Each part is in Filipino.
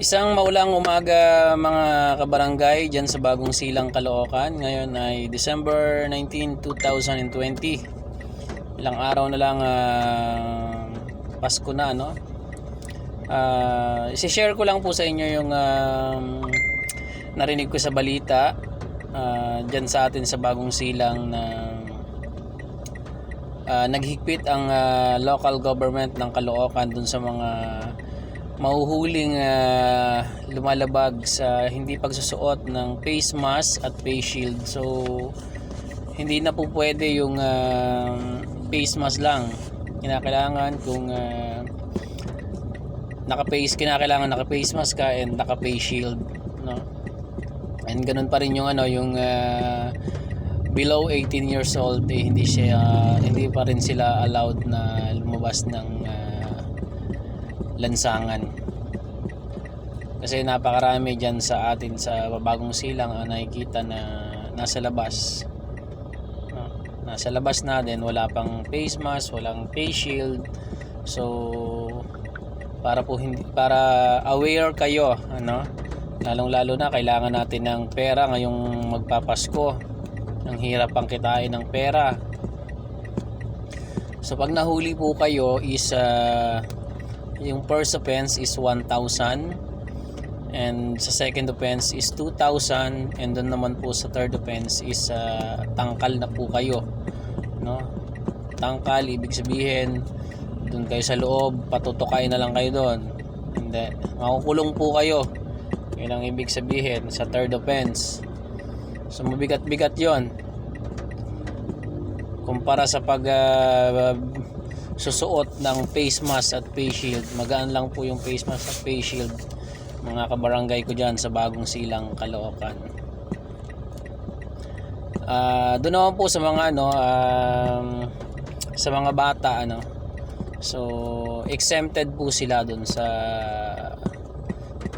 Isang maulang umaga mga kabarangay dyan sa Bagong Silang, Caloocan. Ngayon ay December 19, 2020. Ilang araw na lang ah, Pasko na, no? Ah, isi-share ko lang po sa inyo yung um, narinig ko sa balita ah, dyan sa atin sa Bagong Silang na ah, naghigpit ang ah, local government ng Caloocan dun sa mga mahuhuling ah, lumalabag sa hindi pagsusuot ng face mask at face shield. So hindi na po pwede yung ah, face mask lang. Kinakailangan kung ah, naka-face kinakailangan naka-face mask ka and naka-face shield, no? And ganun pa rin yung ano, yung ah, below 18 years old eh, hindi siya hindi pa rin sila allowed na lumabas ng ah, lansangan. Kasi napakarami dyan sa atin sa bagong silang ang nakikita na nasa labas. No? Nasa labas na din, wala pang face mask, walang face shield. So para po hindi para aware kayo, ano? Lalong-lalo na kailangan natin ng pera ngayong magpapasko. Ang hirap pang kitain ng pera. So pag nahuli po kayo is ah, yung first offense is 1,000 and sa second offense is 2,000 and doon naman po sa third offense is ah, tangkal na po kayo. No? Tangkal ibig sabihin doon kayo sa loob patutukay na lang kayo doon hindi. Makukulong po kayo. Yun ang ibig sabihin sa third offense. So mabigat-bigat yon kumpara sa pag ah, susuot ng face mask at face shield. Magaan lang po yung face mask at face shield mga kabarangay ko dyan sa bagong silang Caloocan. Ah, doon naman po sa mga ano um, sa mga bata ano. So exempted po sila doon sa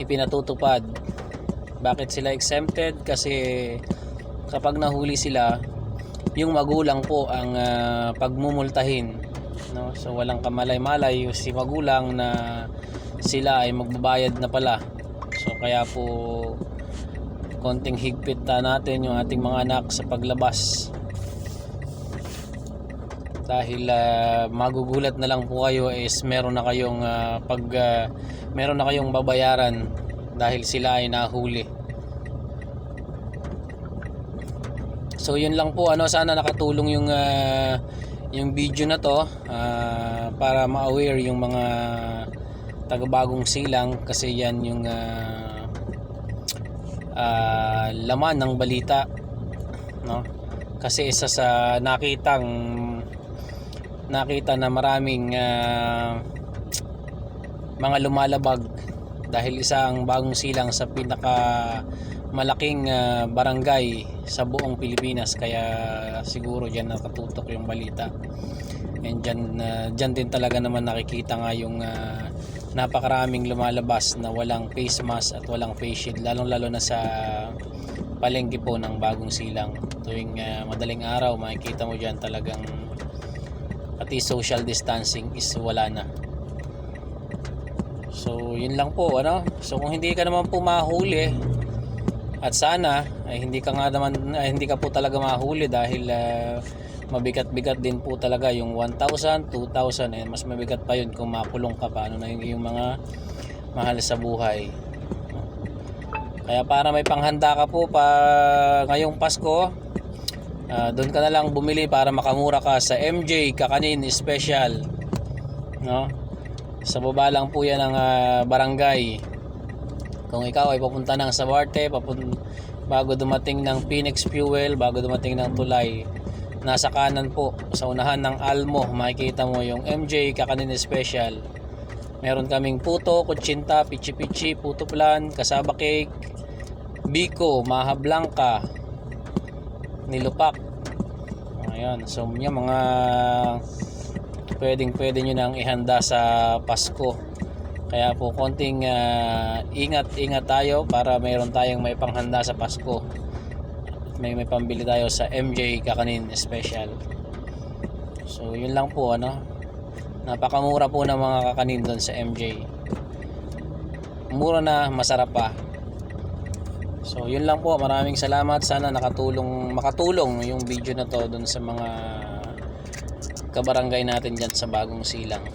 ipinatutupad. Bakit sila exempted? Kasi kapag nahuli sila yung magulang po ang ah, pagmumultahin no? So walang kamalay-malay. Si magulang na sila ay magbabayad na pala. So kaya po konting higpit ta natin yung ating mga anak sa paglabas. Dahil ah, magugulat na lang po kayo is meron na kayong ah, pag ah, meron na kayong babayaran dahil sila ay nahuli. So yun lang po. Ano sana nakatulong yung ah, yung video na to ah, para ma-aware yung mga taga-bagong silang kasi yan yung ah, ah, laman ng balita no? Kasi isa sa nakitang nakita na maraming ah, mga lumalabag dahil isa ang bagong silang sa pinaka malaking ah, barangay sa buong Pilipinas kaya siguro diyan nakatutok yung balita. And dyan, ah, dyan din talaga naman nakikita nga yung ah, napakaraming lumalabas na walang face mask at walang face shield lalong lalo na sa palengke po ng bagong silang. Tuwing ah, madaling araw makikita mo dyan talagang pati social distancing is wala na. So, yun lang po, ano? So, kung hindi ka naman po mahuli at sana ay hindi ka nga naman ay hindi ka po talaga mahuli dahil ah, mabigat-bigat din po talaga yung 1,000, 2,000 and mas mabigat pa yun kung makulong ka pa ano na yung, yung mga mahal sa buhay. Kaya para may panghanda ka po pa ngayong Pasko, ah, doon ka na lang bumili para makamura ka sa MJ Kakanin Special. No? Sa baba lang po yan ang ah, barangay. Kung ikaw ay papunta ng Sabarte, papun bago dumating ng Phoenix Fuel, bago dumating ng Tulay, nasa kanan po, sa unahan ng Almo, makikita mo yung MJ Kakanin Special. Meron kaming puto, kutsinta, pichi-pichi, puto plan, kasaba cake, biko, maha blanca, nilupak. Ayan, so yung mga pwedeng pwede nyo nang ihanda sa Pasko kaya po konting ah, ingat ingat tayo para mayroon tayong may panghanda sa Pasko may may pambili tayo sa MJ Kakanin Special so yun lang po ano napakamura po ng mga kakanin doon sa MJ mura na, masarap pa. So, yun lang po. Maraming salamat. Sana nakatulong, makatulong yung video na to dun sa mga kabarangay natin dyan sa bagong silang.